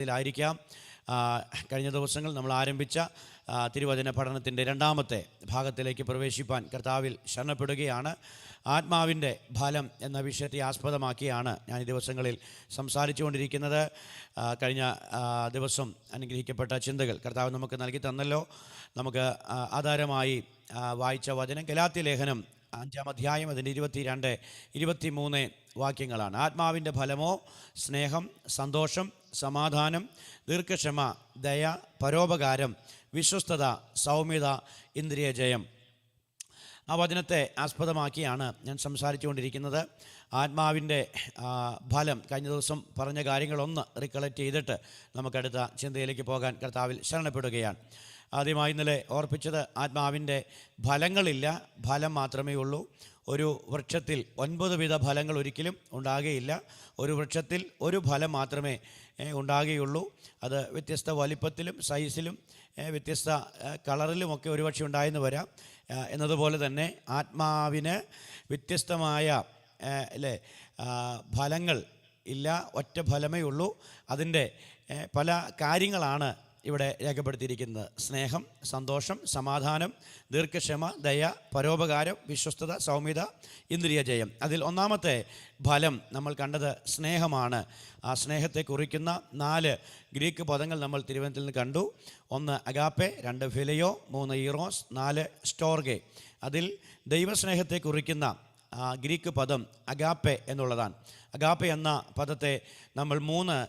ഇതിലായിരിക്കാം ആ, കഴിഞ്ഞ ദിവസങ്ങൾ നമ്മൾ ആരംഭിച്ച തിരുവചന പഠനത്തിന്റെ രണ്ടാമത്തെ ഭാഗത്തിലേക്ക് പ്രവേശിപ്പാൻ കർത്താവിൽ ശരണപ്പെടുകയാണ്. ആത്മാവിന്റെ ഫലം എന്ന വിഷയത്തെ ആസ്പദമാക്കിയാണ് ഞാൻ ഈ ദിവസങ്ങളിൽ സംസാരിച്ചുകൊണ്ടിരിക്കുന്നത്. കൊണ്ടിരിക്കുന്നത് കഴിഞ്ഞ ദിവസം അനുഗ്രഹിക്കപ്പെട്ട ചിന്തകൾ കർത്താവ് നമുക്ക് നൽകി തന്നല്ലോ. നമുക്ക് ആധാരമായി വായിച്ച വചനം ഗലാത്തി ലേഖനം അഞ്ചാം അധ്യായം അതിന്റെ ഇരുപത്തി രണ്ട് ഇരുപത്തി മൂന്ന് വാക്യങ്ങളാണ്. ആത്മാവിന്റെ ഫലമോ സ്നേഹം സന്തോഷം സമാധാനം ദീർഘക്ഷമ ദയ പരോപകാരം വിശ്വസ്തത സൗമ്യത ഇന്ദ്രിയ ജയം. ആ വചനത്തെ ആസ്പദമാക്കിയാണ് ഞാൻ സംസാരിച്ചുകൊണ്ടിരിക്കുന്നത്. ആത്മാവിന്റെ ഫലം കഴിഞ്ഞ ദിവസം പറഞ്ഞ കാര്യങ്ങളൊന്ന് റിക്കളക്ട് ചെയ്തിട്ട് നമുക്കടുത്ത ചിന്തയിലേക്ക് പോകാൻ കർത്താവിൽ ശരണപ്പെടുകയാണ്. ആദ്യമായി ഇന്നലെ ഓർപ്പിച്ചത് ആത്മാവിന്റെ ഫലങ്ങളില്ല ഫലം മാത്രമേ ഉള്ളൂ. ഒരു വൃക്ഷത്തിൽ ഒൻപത് വിധ ഫലങ്ങൾ ഒരിക്കലും ഉണ്ടാകുകയില്ല ഒരു വൃക്ഷത്തിൽ ഒരു ഫലം മാത്രമേ ഉണ്ടാകുകയുള്ളൂ അത് വ്യത്യസ്ത വലിപ്പത്തിലും സൈസിലും വ്യത്യസ്ത കളറിലും കളറിലുമൊക്കെ ഒരുപക്ഷെ ഉണ്ടായെന്ന് വരാം. എന്നതുപോലെ തന്നെ ആത്മാവിന് വ്യത്യസ്തമായ അല്ലേ ഫലങ്ങൾ ഇല്ല. ഒറ്റ ഫലമേ ഉള്ളൂ. അതിന്റെ പല കാര്യങ്ങളാണ് ഇവിടെ രേഖപ്പെടുത്തിയിരിക്കുന്നത്. സ്നേഹം സന്തോഷം സമാധാനം ദീർഘക്ഷമ ദയ പരോപകാരം വിശ്വസ്തത സൗമ്യത ഇന്ദ്രിയ ജയം. അതിൽ ഒന്നാമത്തെ ഫലം നമ്മൾ കണ്ടത് സ്നേഹമാണ്. ആ സ്നേഹത്തെ കുറിക്കുന്ന നാല് ഗ്രീക്ക് പദങ്ങൾ നമ്മൾ തിരുവനന്തപുരത്തിൽ നിന്ന് കണ്ടു. ഒന്ന് അഗാപ്പെ രണ്ട് ഫിലയോ മൂന്ന് ഈറോസ് നാല് സ്റ്റോർഗെ. അതിൽ ദൈവസ്നേഹത്തെ കുറിക്കുന്ന ഗ്രീക്ക് പദം അഗാപ്പെ എന്നുള്ളതാണ്. അഗാപ്പെ എന്ന പദത്തെ നമ്മൾ മൂന്ന്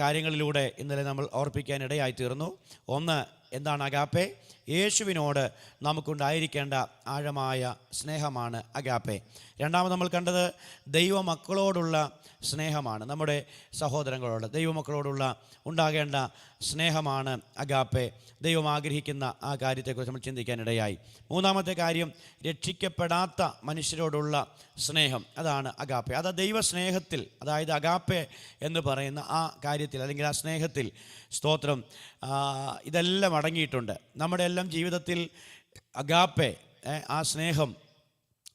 കാര്യങ്ങളിലൂടെ ഇന്നലെ നമ്മൾ ഓർപ്പിക്കാൻ ഇടയായിത്തീർന്നു. ഒന്ന് എന്താണ് അഗാപ്പെ? യേശുവിനോട് നമുക്കുണ്ടായിരിക്കേണ്ട ആഴമായ സ്നേഹമാണ് അഗാപ്പെ. രണ്ടാമത് നമ്മൾ കണ്ടത് ദൈവമക്കളോടുള്ള സ്നേഹമാണ്. നമ്മുടെ സഹോദരങ്ങളോട് ദൈവമക്കളോടുള്ള ഉണ്ടാകേണ്ട സ്നേഹമാണ് അഗാപ്പെ. ദൈവം ആഗ്രഹിക്കുന്ന ആ കാര്യത്തെക്കുറിച്ച് നമ്മൾ ചിന്തിക്കാനിടയായി. മൂന്നാമത്തെ കാര്യം രക്ഷിക്കപ്പെടാത്ത മനുഷ്യരോടുള്ള സ്നേഹം. അതാണ് അഗാപ്പെ. അത് ദൈവസ്നേഹത്തിൽ അതായത് അഗാപ്പെ എന്ന് പറയുന്ന ആ കാര്യത്തിൽ അല്ലെങ്കിൽ ആ സ്നേഹത്തിൽ സ്തോത്രം ഇതെല്ലാം അടങ്ങിയിട്ടുണ്ട് നമ്മുടെ എല്ലാം ജീവിതത്തിൽ അഗാപ്പെ ആ സ്നേഹം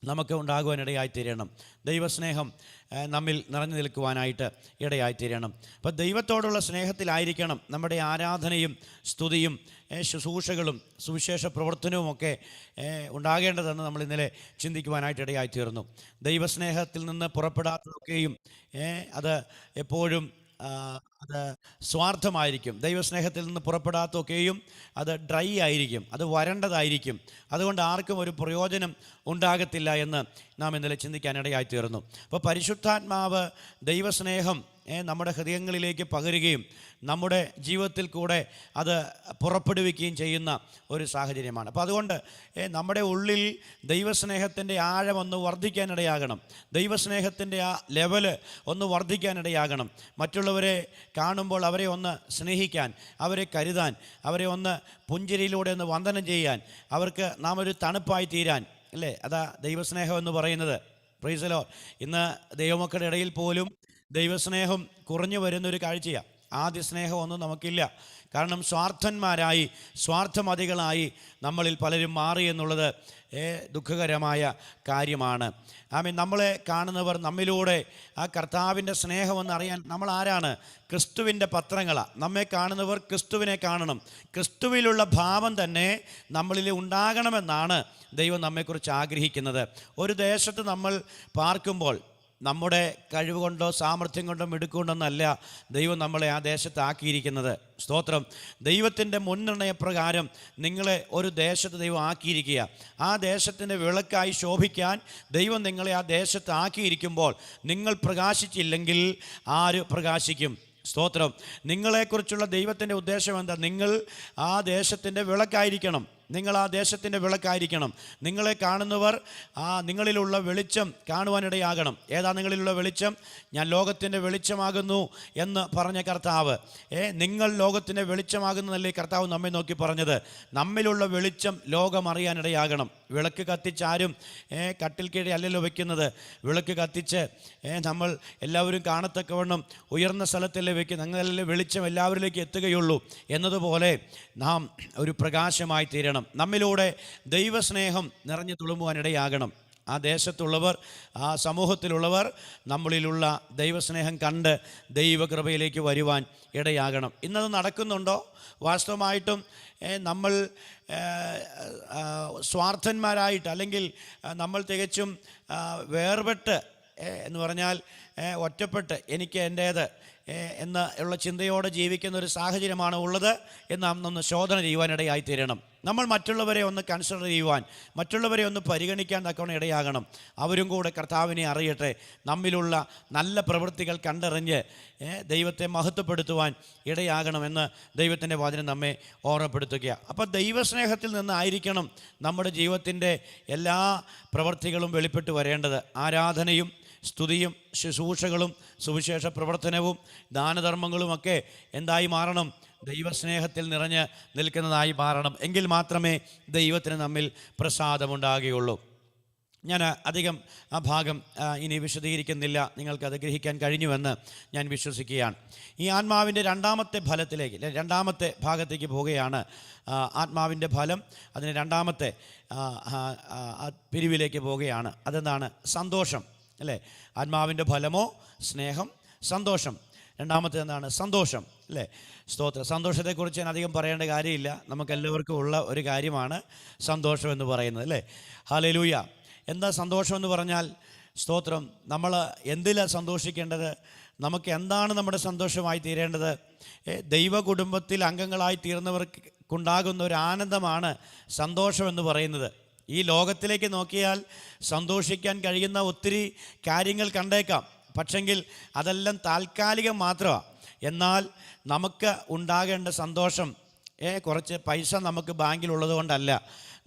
നമുക്ക് ഉണ്ടാകുവാൻ ഇടയായിത്തീരണം ദൈവസ്നേഹം നമ്മിൽ നിറഞ്ഞു നിൽക്കുവാനായിട്ട് ഇടയായിത്തീരണം. അപ്പോൾ ദൈവത്തോടുള്ള സ്നേഹത്തിലായിരിക്കണം നമ്മുടെ ആരാധനയും സ്തുതിയും ശുശ്രൂഷകളും സുവിശേഷ പ്രവർത്തനവും ഒക്കെ ഉണ്ടാകേണ്ടതെന്ന് നമ്മൾ ഇന്നലെ ചിന്തിക്കുവാനായിട്ട് ഇടയായിത്തീർന്നു. ദൈവസ്നേഹത്തിൽ നിന്ന് പുറപ്പെടാത്തതൊക്കെയും അത് എപ്പോഴും അത് സ്വാർത്ഥമായിരിക്കും. ദൈവസ്നേഹത്തിൽ നിന്ന് പുറപ്പെടാത്തൊക്കെയും അത് ഡ്രൈ ആയിരിക്കും. അത് വരണ്ടതായിരിക്കും. അതുകൊണ്ട് ആർക്കും ഒരു പ്രയോജനം ഉണ്ടാകത്തില്ല എന്ന് നാം ഇന്നലെ ചിന്തിക്കാനിടയായി തീർന്നു അപ്പോൾ പരിശുദ്ധാത്മാവ് ദൈവസ്നേഹം നമ്മുടെ ഹൃദയങ്ങളിലേക്ക് പകരുകയും നമ്മുടെ ജീവിതത്തിൽ കൂടെ അത് പുറപ്പെടുവിക്കുകയും ചെയ്യുന്ന ഒരു സാഹചര്യമാണ്. അപ്പോൾ അതുകൊണ്ട് നമ്മുടെ ഉള്ളിൽ ദൈവസ്നേഹത്തിന്റെ ആഴം ഒന്ന് വർദ്ധിക്കാനിടയാകണം. ദൈവസ്നേഹത്തിന്റെ ആ ലെവൽ ഒന്ന് വർദ്ധിക്കാനിടയാകണം. മറ്റുള്ളവരെ കാണുമ്പോൾ അവരെ ഒന്ന് സ്നേഹിക്കാൻ അവരെ കരുതാൻ അവരെ ഒന്ന് പുഞ്ചിരിയിലൂടെ ഒന്ന് വന്ദനം ചെയ്യാൻ അവർക്ക് നാം ഒരു തണുപ്പായി തീരാൻ അല്ലേ? അതാ ദൈവസ്നേഹം എന്ന് പറയുന്നത്. പ്രീസലോ ഇന്ന് ദൈവമക്കളുടെ ഇടയിൽ പോലും ദൈവസ്നേഹം കുറഞ്ഞു വരുന്നൊരു കാഴ്ചയാണ് ആദ്യ സ്നേഹമൊന്നും നമുക്കില്ല. കാരണം സ്വാർത്ഥന്മാരായി സ്വാർത്ഥമതികളായി നമ്മളിൽ പലരും മാറി എന്നുള്ളത് ദുഃഖകരമായ കാര്യമാണ്. ആമീൻ. നമ്മളെ കാണുന്നവർ നമ്മിലൂടെ ആ കർത്താവിന്റെ സ്നേഹമെന്ന് അറിയാൻ നമ്മൾ ആരാണ്? ക്രിസ്തുവിന്റെ പത്രങ്ങളാണ് നമ്മെ കാണുന്നവർ ക്രിസ്തുവിനെ കാണണം. ക്രിസ്തുവിലുള്ള ഭാവം തന്നെ നമ്മളിൽ ഉണ്ടാകണമെന്നാണ് ദൈവം നമ്മെക്കുറിച്ച് ആഗ്രഹിക്കുന്നത്. ഒരു ദേശത്ത് നമ്മൾ പാർക്കുമ്പോൾ നമ്മുടെ കഴിവ് കൊണ്ടോ സാമർഥ്യം കൊണ്ടോ മിടുക്കൊണ്ടൊന്നല്ല ദൈവം നമ്മളെ ആ ദേശത്താക്കിയിരിക്കുന്നത് സ്തോത്രം. ദൈവത്തിന്റെ മുൻനിർണയപ്രകാരം നിങ്ങളെ ഒരു ദേശത്ത് ദൈവം ആക്കിയിരിക്കുക. ആ ദേശത്തിന്റെ വിളക്കായി ശോഭിക്കാൻ ദൈവം നിങ്ങളെ ആ ദേശത്ത് ആക്കിയിരിക്കുമ്പോൾ നിങ്ങൾ പ്രകാശിച്ചില്ലെങ്കിൽ ആര് പ്രകാശിക്കും? സ്തോത്രം. നിങ്ങളെക്കുറിച്ചുള്ള ദൈവത്തിന്റെ ഉദ്ദേശം എന്താ? നിങ്ങൾ ആ ദേശത്തിന്റെ വിളക്കായിരിക്കണം. നിങ്ങൾ ആ ദേശത്തിന്റെ വിളക്കായിരിക്കണം. നിങ്ങളെ കാണുന്നവർ ആ നിങ്ങളിലുള്ള വെളിച്ചം കാണുവാനിടയാകണം. ഏതാ നിങ്ങളിലുള്ള വെളിച്ചം? ഞാൻ ലോകത്തിന്റെ വെളിച്ചമാകുന്നു എന്ന് പറഞ്ഞ കർത്താവ്. ഏ നിങ്ങൾ ലോകത്തിന്റെ വെളിച്ചമാകുന്നതല്ലേ കർത്താവ് നമ്മെ നോക്കി പറഞ്ഞത്? നമ്മിലുള്ള വെളിച്ചം ലോകം അറിയാനിടയാകണം വിളക്ക് കത്തിച്ചാരും കട്ടിൽ കീഴെ അല്ലല്ലോ വെക്കുന്നത്. വിളക്ക് കത്തിച്ച് നമ്മൾ എല്ലാവരും കാണത്തക്കവണ്ണം ഉയർന്ന സ്ഥലത്തല്ലേ വെക്കുന്നത്. അങ്ങനെ വെളിച്ചം എല്ലാവരിലേക്ക് എത്തുകയുള്ളൂ എന്നതുപോലെ നാം ഒരു പ്രകാശമായി തീരണം. നമ്മിലൂടെ ദൈവസ്നേഹം നിറഞ്ഞു തുളുമ്പുവാനിടയാകണം. ആ ദേശത്തുള്ളവർ ആ സമൂഹത്തിലുള്ളവർ നമ്മളിലുള്ള ദൈവസ്നേഹം കണ്ട് ദൈവകൃപയിലേക്ക് വരുവാൻ ഇടയാകണം. ഇന്നത് നടക്കുന്നുണ്ടോ? വാസ്തവമായിട്ടും നമ്മൾ സ്വാർത്ഥന്മാരായിട്ട് അല്ലെങ്കിൽ നമ്മൾ തികച്ചും വേർപെട്ട് എന്ന് പറഞ്ഞാൽ ഒറ്റപ്പെട്ട് എനിക്ക് എന്റേത് എന്ന ഉള്ള ചിന്തയോടെ ജീവിക്കുന്ന ഒരു സാഹചര്യമാണ് ഉള്ളത് എന്ന് നാം ഒന്ന് ശോധന ചെയ്യുവാനിടയായി തീരണം നമ്മൾ മറ്റുള്ളവരെ ഒന്ന് കൺസിഡർ ചെയ്യുവാൻ മറ്റുള്ളവരെ ഒന്ന് പരിഗണിക്കാൻ തക്കവണ് ഇടയാകണം. അവരും കൂടെ കർത്താവിനെ അറിയട്ടെ. നമ്മിലുള്ള നല്ല പ്രവൃത്തികൾ കണ്ടറിഞ്ഞ് ദൈവത്തെ മഹത്വപ്പെടുത്തുവാൻ ഇടയാകണമെന്ന് ദൈവത്തിന്റെ വാചനം നമ്മെ ഓർമ്മപ്പെടുത്തുക അപ്പോൾ ദൈവസ്നേഹത്തിൽ നിന്നായിരിക്കണം നമ്മുടെ ജീവിതത്തിന്റെ എല്ലാ പ്രവൃത്തികളും വെളിപ്പെട്ട് വരേണ്ടത്. ആരാധനയും സ്തുതിയും ശുശ്രൂഷകളും സുവിശേഷ പ്രവർത്തനവും ദാനധർമ്മങ്ങളുമൊക്കെ എന്തായി മാറണം? ദൈവസ്നേഹത്തിൽ നിറഞ്ഞ് നിൽക്കുന്നതായി മാറണം. എങ്കിൽ മാത്രമേ ദൈവത്തിന് നമ്മിൽ പ്രസാദമുണ്ടാകുകയുള്ളൂ. ഞാൻ അധികം ആ ഭാഗം ഇനി വിശദീകരിക്കുന്നില്ല. നിങ്ങൾക്കത് ഗ്രഹിക്കാൻ കഴിഞ്ഞുവെന്ന് ഞാൻ വിശ്വസിക്കുകയാണ്. ഈ ആത്മാവിന്റെ രണ്ടാമത്തെ ഫലത്തിലേക്ക് രണ്ടാമത്തെ ഭാഗത്തേക്ക് പോവുകയാണ് ആത്മാവിന്റെ ഫലം. അതിന് രണ്ടാമത്തെ പിരിവിലേക്ക് പോവുകയാണ്. അതെന്താണ്? സന്തോഷം. അല്ലേ? ആത്മാവിന്റെ ഫലമോ? സ്നേഹം? സന്തോഷം. രണ്ടാമത്തെ എന്താണ്? സന്തോഷം. അല്ലേ? സ്തോത്രം. സന്തോഷത്തെക്കുറിച്ച് ഞാൻ അധികം പറയേണ്ട കാര്യമില്ല. നമുക്കെല്ലാവർക്കും ഉള്ള ഒരു കാര്യമാണ് സന്തോഷം എന്ന് പറയുന്നത് അല്ലേ? ഹാലലൂയ എന്താ സന്തോഷം എന്ന് പറഞ്ഞാൽ? സ്തോത്രം. നമ്മൾ എന്തിലാണ് സന്തോഷിക്കേണ്ടത്? നമുക്ക് എന്താണ് നമ്മുടെ സന്തോഷമായി തീരേണ്ടത്? ദൈവ കുടുംബത്തിൽ അംഗങ്ങളായി തീർന്നവർക്കുണ്ടാകുന്ന ഒരു ആനന്ദമാണ് സന്തോഷം എന്ന് പറയുന്നത്. ഈ ലോകത്തിലേക്ക് നോക്കിയാൽ സന്തോഷിക്കാൻ കഴിയുന്ന ഒത്തിരി കാര്യങ്ങൾ കണ്ടേക്കാം. പക്ഷെങ്കിൽ അതെല്ലാം താൽക്കാലികം മാത്രമാണ് എന്നാൽ നമുക്ക് ഉണ്ടാകേണ്ട സന്തോഷം ഏ കുറച്ച് പൈസ നമുക്ക് ബാങ്കിലുള്ളത് കൊണ്ടല്ല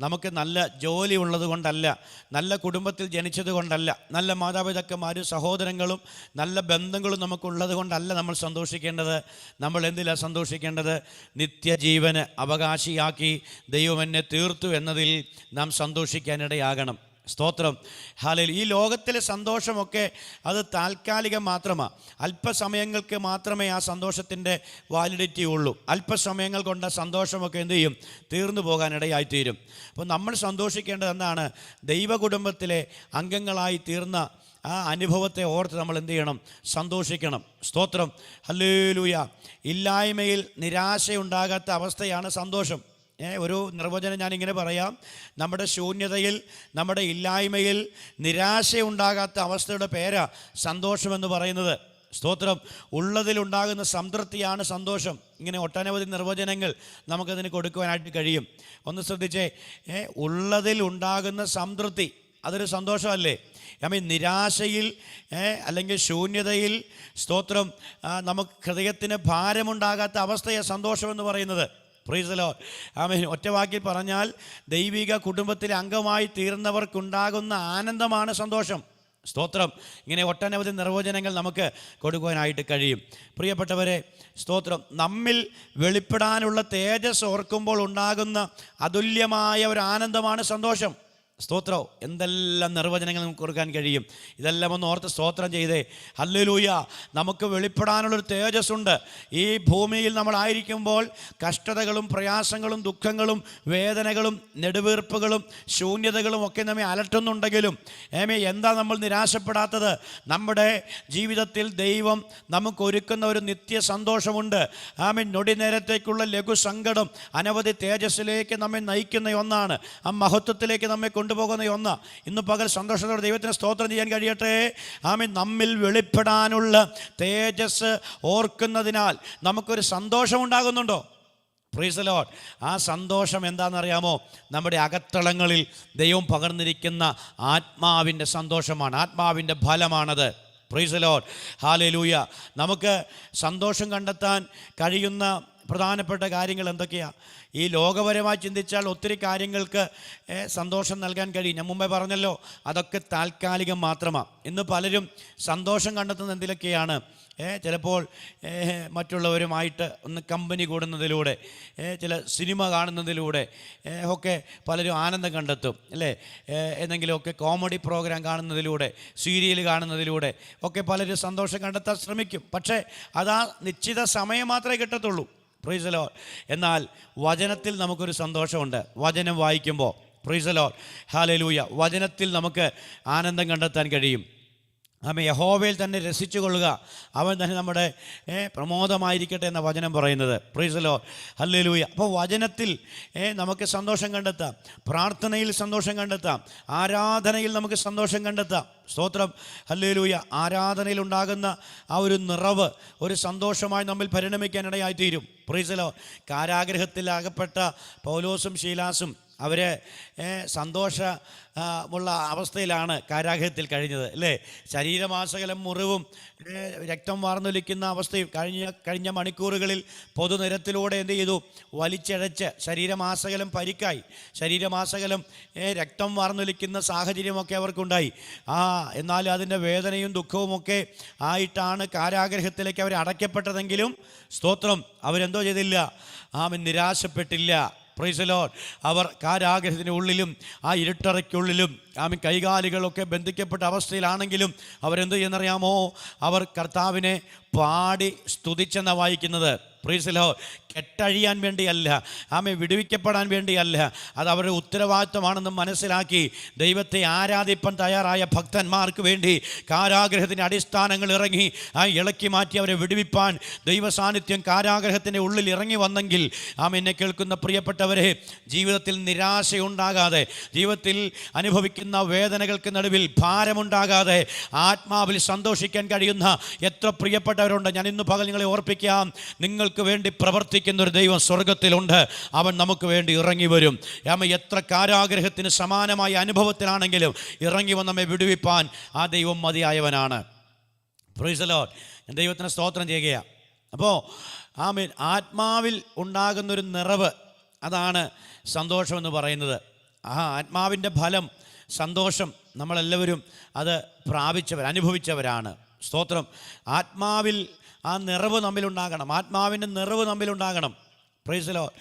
നമുക്ക് നല്ല ജോലി ഉള്ളത് കൊണ്ടല്ല നല്ല കുടുംബത്തിൽ ജനിച്ചത് കൊണ്ടല്ല നല്ല മാതാപിതാക്കന്മാരും സഹോദരങ്ങളും നല്ല ബന്ധങ്ങളും നമുക്കുള്ളത് കൊണ്ടല്ല നമ്മൾ സന്തോഷിക്കേണ്ടത്. നമ്മൾ എന്തിലാണ് സന്തോഷിക്കേണ്ടത്? നിത്യജീവന് അവകാശിയാക്കി ദൈവം എന്നെ തീർത്തു എന്നതിൽ നാം സന്തോഷിക്കാനിടയാകണം. സ്തോത്രം. ഹാലയിൽ ഈ ലോകത്തിലെ സന്തോഷമൊക്കെ അത് താൽക്കാലികം മാത്രമാണ് അല്പസമയങ്ങൾക്ക് മാത്രമേ ആ സന്തോഷത്തിന്റെ വാലിഡിറ്റി ഉള്ളൂ. അല്പസമയങ്ങൾ കൊണ്ട് സന്തോഷമൊക്കെ എന്തു ചെയ്യും? തീർന്നു പോകാനിടയായിത്തീരും. അപ്പോൾ നമ്മൾ സന്തോഷിക്കേണ്ടത് എന്താണ്? ദൈവകുടുംബത്തിലെ അംഗങ്ങളായി തീർന്ന ആ അനുഭവത്തെ ഓർത്ത് നമ്മൾ എന്ത് ചെയ്യണം? സന്തോഷിക്കണം. സ്തോത്രം. ഹല്ലേലൂയ. ഇല്ലായ്മയിൽ നിരാശയുണ്ടാകാത്ത അവസ്ഥയാണ് സന്തോഷം. ഒരു നിർവചനം ഞാനിങ്ങനെ പറയാം. നമ്മുടെ ശൂന്യതയിൽ നമ്മുടെ ഇല്ലായ്മയിൽ നിരാശയുണ്ടാകാത്ത അവസ്ഥയുടെ പേരാ സന്തോഷമെന്ന് പറയുന്നത്. സ്തോത്രം. ഉള്ളതിലുണ്ടാകുന്ന സംതൃപ്തിയാണ് സന്തോഷം. ഇങ്ങനെ ഒട്ടനവധി നിർവചനങ്ങൾ നമുക്കതിന് കൊടുക്കുവാനായിട്ട് കഴിയും. ഒന്ന് ശ്രദ്ധിച്ചേ. ഏ, ഉള്ളതിലുണ്ടാകുന്ന സംതൃപ്തി അതൊരു സന്തോഷമല്ലേ? ഐ മീൻ നിരാശയിൽ അല്ലെങ്കിൽ ശൂന്യതയിൽ സ്തോത്രം നമുക്ക് ഹൃദയത്തിന് ഭാരമുണ്ടാകാത്ത അവസ്ഥയെ സന്തോഷമെന്ന് പറയുന്നത്. പ്രീസലോ ആമേൻ. ഒറ്റ വാക്കിൽ പറഞ്ഞാൽ ദൈവിക കുടുംബത്തിലെ അംഗമായി തീർന്നവർക്കുണ്ടാകുന്ന ആനന്ദമാണ് സന്തോഷം. സ്തോത്രം. ഇങ്ങനെ ഒട്ടനവധി നിർവചനങ്ങൾ നമുക്ക് കൊടുക്കുവാനായിട്ട് കഴിയും. പ്രിയപ്പെട്ടവരെ സ്തോത്രം. നമ്മിൽ വെളിപ്പെടാനുള്ള തേജസ് ഓർക്കുമ്പോൾ ഉണ്ടാകുന്ന അതുല്യമായ ഒരു ആനന്ദമാണ് സന്തോഷം. സ്തോത്രം. എന്തെല്ലാം നിർവചനങ്ങൾ നമുക്ക് കൊടുക്കാൻ കഴിയും? ഇതെല്ലാം ഒന്ന് ഓർത്ത് സ്തോത്രം ചെയ്തേ. ഹല്ലേലൂയ. നമുക്ക് വെളിപ്പെടാനുള്ളൊരു തേജസ്സുണ്ട്. ഈ ഭൂമിയിൽ നമ്മളായിരിക്കുമ്പോൾ കഷ്ടതകളും പ്രയാസങ്ങളും ദുഃഖങ്ങളും വേദനകളും നെടുവീർപ്പുകളും ശൂന്യതകളും ഒക്കെ നമ്മെ അലട്ടുന്നുണ്ടെങ്കിലും ഏമേ എന്താ നമ്മൾ നിരാശപ്പെടാത്തത്? നമ്മുടെ ജീവിതത്തിൽ ദൈവം നമുക്ക് ഒരുക്കുന്ന ഒരു നിത്യ സന്തോഷമുണ്ട്. ആമീൻ. നൊടി നേരത്തേക്കുള്ള ലഘു സങ്കടം അനവധി തേജസ്സിലേക്ക് നമ്മെ നയിക്കുന്ന ഒന്നാണ്. ആ മഹത്വത്തിലേക്ക് നമ്മെ കൊണ്ടുപോകുന്ന ഒന്ന്. ഇന്ന് പകൽ സന്തോഷത്തോടെ ദൈവത്തിന് സ്തോത്രം ചെയ്യാൻ കഴിയട്ടെ. ആമി നമ്മിൽ വെളിപ്പെടാനുള്ള തേജസ് ഓർക്കുന്നതിനാൽ നമുക്കൊരു സന്തോഷമുണ്ടാകുന്നുണ്ടോ പ്രീസലോൺ ആ സന്തോഷം എന്താണെന്നറിയാമോ? നമ്മുടെ അകത്തളങ്ങളിൽ ദൈവം പകർന്നിരിക്കുന്ന ആത്മാവിന്റെ സന്തോഷമാണ്. ആത്മാവിന്റെ ഫലമാണത്. പ്രീസലോൺ ഹാലലൂയ നമുക്ക് സന്തോഷം കണ്ടെത്താൻ കഴിയുന്ന പ്രധാനപ്പെട്ട കാര്യങ്ങൾ എന്തൊക്കെയാണ് ഈ ലോകപരമായി ചിന്തിച്ചാൽ ഒത്തിരി കാര്യങ്ങൾക്ക് സന്തോഷം നൽകാൻ കഴിയും. ഞാൻ മുമ്പേ പറഞ്ഞല്ലോ അതൊക്കെ താൽക്കാലികം മാത്രമാണ് ഇന്ന് പലരും സന്തോഷം കണ്ടെത്തുന്ന എന്തിലൊക്കെയാണ്? ചിലപ്പോൾ മറ്റുള്ളവരുമായിട്ട് ഒന്ന് കമ്പനി കൂടുന്നതിലൂടെ ചില സിനിമ കാണുന്നതിലൂടെ ഒക്കെ പലരും ആനന്ദം കണ്ടെത്തും അല്ലേ? എന്തെങ്കിലുമൊക്കെ കോമഡി പ്രോഗ്രാം കാണുന്നതിലൂടെ സീരിയൽ കാണുന്നതിലൂടെ ഒക്കെ പലരും സന്തോഷം കണ്ടെത്താൻ ശ്രമിക്കും. പക്ഷേ അതാ നിശ്ചിത സമയം മാത്രമേ കിട്ടത്തുള്ളൂ. പ്രൈസലോ എന്നാൽ വചനത്തിൽ നമുക്കൊരു സന്തോഷമുണ്ട്. വചനം വായിക്കുമ്പോൾ പ്രീസലോ ഹാലലൂയ വചനത്തിൽ നമുക്ക് ആനന്ദം കണ്ടെത്താൻ കഴിയും. ആമേ യഹോവയിൽ തന്നെ രസിച്ചുകൊള്ളുക അവൻ തന്നെ നമ്മുടെ പ്രമോദമായിരിക്കട്ടെ എന്ന വചനം പറയുന്നത്. പ്രീസലോ ഹല്ലേലൂയ അപ്പോൾ വചനത്തിൽ നമുക്ക് സന്തോഷം കണ്ടെത്താം. പ്രാർത്ഥനയിൽ സന്തോഷം കണ്ടെത്താം. ആരാധനയിൽ നമുക്ക് സന്തോഷം കണ്ടെത്താം. സ്തോത്രം. ഹല്ലേലൂയ ആരാധനയിൽ ഉണ്ടാകുന്ന ആ ഒരു നിറവ് ഒരു സന്തോഷമായി നമ്മിൽ പരിണമിക്കാനിടയായിത്തീരും. പ്രീസലോ കാരാഗ്രഹത്തിൽ അകപ്പെട്ട പൗലോസും ശീലാസും അവർ സന്തോഷമുള്ള അവസ്ഥയിലാണ് കാരാഗ്രഹത്തിൽ കഴിഞ്ഞത് അല്ലേ? ശരീരമാസകലം മുറിവും രക്തം വാർന്നൊലിക്കുന്ന അവസ്ഥയും കഴിഞ്ഞ കഴിഞ്ഞ മണിക്കൂറുകളിൽ പൊതുനിരത്തിലൂടെ എന്ത് ചെയ്തു? വലിച്ചഴച്ച് ശരീരമാസകലം പരിക്കായി. ശരീരമാസകലം രക്തം വാർന്നൊലിക്കുന്ന സാഹചര്യമൊക്കെ അവർക്കുണ്ടായി. ആ എന്നാൽ അതിന്റെ വേദനയും ദുഃഖവുമൊക്കെ ആയിട്ടാണ് കാരാഗ്രഹത്തിലേക്ക് അവർ അടയ്ക്കപ്പെട്ടതെങ്കിലും സ്തോത്രം. അവരെന്തോ ചെയ്തില്ല. ആമൻ നിരാശപ്പെട്ടില്ല. പ്രൈസലോൺ അവർ കാരാഗ്രഹത്തിന്റെ ഉള്ളിലും ആ ഇരുട്ടറയ്ക്കുള്ളിലും ആമി കൈകാലുകളൊക്കെ ബന്ധിക്കപ്പെട്ട അവസ്ഥയിലാണെങ്കിലും അവരെന്ത് ചെയ്യുന്നറിയാമോ? അവർ കർത്താവിനെ പാടി സ്തുതിച്ചെന്ന വായിക്കുന്നത്. പ്രീസിലോ കെട്ടഴിയാൻ വേണ്ടിയല്ല ആമെ വിടുവിക്കപ്പെടാൻ വേണ്ടിയല്ല. അത് അവരുടെ ഉത്തരവാദിത്വമാണെന്ന് മനസ്സിലാക്കി ദൈവത്തെ ആരാധിപ്പാൻ തയ്യാറായ ഭക്തന്മാർക്ക് വേണ്ടി കാരാഗ്രഹത്തിന്റെ അടിസ്ഥാനങ്ങൾ ഇറങ്ങി ആ ഇളക്കി മാറ്റി അവരെ വിടുവിപ്പാൻ ദൈവസാന്നിധ്യം കാരാഗ്രഹത്തിന്റെ ഉള്ളിൽ ഇറങ്ങി വന്നെങ്കിൽ ആമ കേൾക്കുന്ന പ്രിയപ്പെട്ടവരെ ജീവിതത്തിൽ നിരാശയുണ്ടാകാതെ ജീവിതത്തിൽ അനുഭവിക്കുന്ന വേദനകൾക്ക് നടുവിൽ ഭാരമുണ്ടാകാതെ ആത്മാവിൽ സന്തോഷിക്കാൻ കഴിയുന്ന എത്ര പ്രിയപ്പെട്ടവരുണ്ട്. ഞാൻ ഇന്ന് പകൽ നിങ്ങളെ ഓർപ്പിക്കാം. നിങ്ങൾക്ക് വേണ്ടി പ്രവർത്തിക്കുന്ന ഒരു ദൈവം സ്വർഗത്തിലുണ്ട് അവൻ നമുക്ക് വേണ്ടി ഇറങ്ങി വരും. രാമ എത്ര കാരാഗ്രഹത്തിന് സമാനമായ അനുഭവത്തിലാണെങ്കിലും ഇറങ്ങി വന്ന് നമ്മെ വിടുവിപ്പാൻ ആ ദൈവം മതിയായവനാണ്. പ്രീസലോ ഞാൻ ദൈവത്തിന് സ്തോത്രം ചെയ്യുകയാണ് അപ്പോൾ ആമീൻ. ആത്മാവിൽ ഉണ്ടാകുന്നൊരു നിറവ് അതാണ് സന്തോഷമെന്ന് പറയുന്നത്. ആ ആത്മാവിന്റെ ഫലം സന്തോഷം നമ്മളെല്ലാവരും അത് പ്രാപിച്ചവർ അനുഭവിച്ചവരാണ്. സ്തോത്രം. ആത്മാവിൽ ആ നിറവ് നമ്മിലുണ്ടാകണം. ആത്മാവിന്റെ നിറവ് നമ്മിലുണ്ടാകണം. പ്രൈസലോ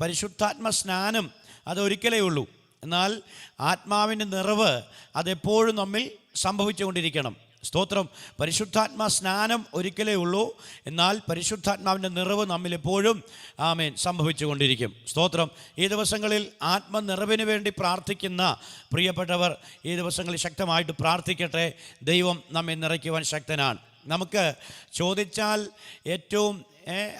പരിശുദ്ധാത്മ സ്നാനം അത് ഒരിക്കലേ ഉള്ളൂ. എന്നാൽ ആത്മാവിന്റെ നിറവ് അതെപ്പോഴും നമ്മിൽ സംഭവിച്ചുകൊണ്ടിരിക്കണം. സ്തോത്രം. പരിശുദ്ധാത്മാ സ്നാനം ഒരിക്കലേ ഉള്ളൂ. എന്നാൽ പരിശുദ്ധാത്മാവിന്റെ നിറവ് നമ്മിൽ എപ്പോഴും ആമേൻ സംഭവിച്ചുകൊണ്ടിരിക്കും. സ്തോത്രം. ഈ ദിവസങ്ങളിൽ ആത്മനിറവിന് വേണ്ടി പ്രാർത്ഥിക്കുന്ന പ്രിയപ്പെട്ടവർ ഈ ദിവസങ്ങളിൽ ശക്തമായിട്ട് പ്രാർത്ഥിക്കട്ടെ. ദൈവം നമ്മെ നിറയ്ക്കുവാൻ ശക്തനാണ്. നമുക്ക് ചോദിച്ചാൽ ഏറ്റവും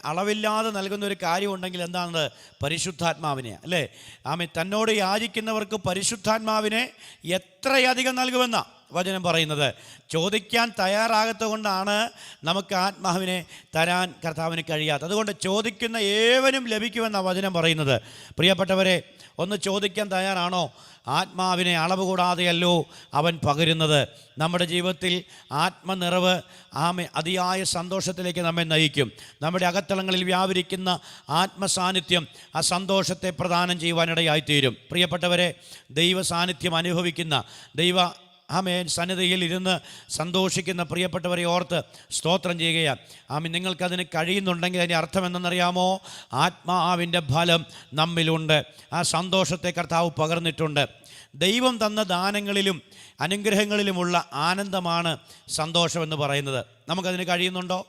അളവില്ലാതെ നൽകുന്ന ഒരു കാര്യം ഉണ്ടെങ്കിൽ എന്താണത്? പരിശുദ്ധാത്മാവിനെ അല്ലേ? ആമേ തന്നോട് യാചിക്കുന്നവർക്ക് പരിശുദ്ധാത്മാവിനെ എത്രയധികം നൽകുമെന്ന വചനം പറയുന്നത്. ചോദിക്കാൻ തയ്യാറാകത്തുകൊണ്ടാണ് നമുക്ക് ആത്മാവിനെ തരാൻ കർത്താവിന് കഴിയാത്തത്. അതുകൊണ്ട് ചോദിക്കുന്ന ഏവനും ലഭിക്കുമെന്ന വചനം പറയുന്നത്. പ്രിയപ്പെട്ടവരെ ഒന്ന് ചോദിക്കാൻ തയ്യാറാണോ? ആത്മാവിനെ അളവ് കൂടാതെയല്ലോ അവൻ പകരുന്നത്. നമ്മുടെ ജീവിതത്തിൽ ആത്മനിറവ് ആമെ അതിയായ സന്തോഷത്തിലേക്ക് നമ്മെ നയിക്കും. നമ്മുടെ അകത്തളങ്ങളിൽ വ്യാപരിക്കുന്ന ആത്മസാന്നിധ്യം ആ സന്തോഷത്തെ പ്രദാനം ചെയ്യുവാനിടയായിത്തീരും. പ്രിയപ്പെട്ടവരെ ദൈവ സാന്നിധ്യം അനുഭവിക്കുന്ന ദൈവ ആമേൻ. സന്നിധിയിൽ ഇരുന്ന് സന്തോഷിക്കുന്ന പ്രിയപ്പെട്ടവരെ ഓർത്ത് സ്തോത്രം ചെയ്യുകയാണ് ആമീൻ. നിങ്ങൾക്കതിന് കഴിയുന്നുണ്ടെങ്കിൽ അതിന്റെ അർത്ഥം എന്തെന്നറിയാമോ ആത്മാവിന്റെ ഫലം നമ്മിലുണ്ട്. ആ സന്തോഷത്തെ കർത്താവ് പകർന്നിട്ടുണ്ട്. ദൈവം തന്ന ദാനങ്ങളിലും അനുഗ്രഹങ്ങളിലുമുള്ള ആനന്ദമാണ് സന്തോഷമെന്ന് പറയുന്നത്. നമുക്കതിന് കഴിയുന്നുണ്ടോ?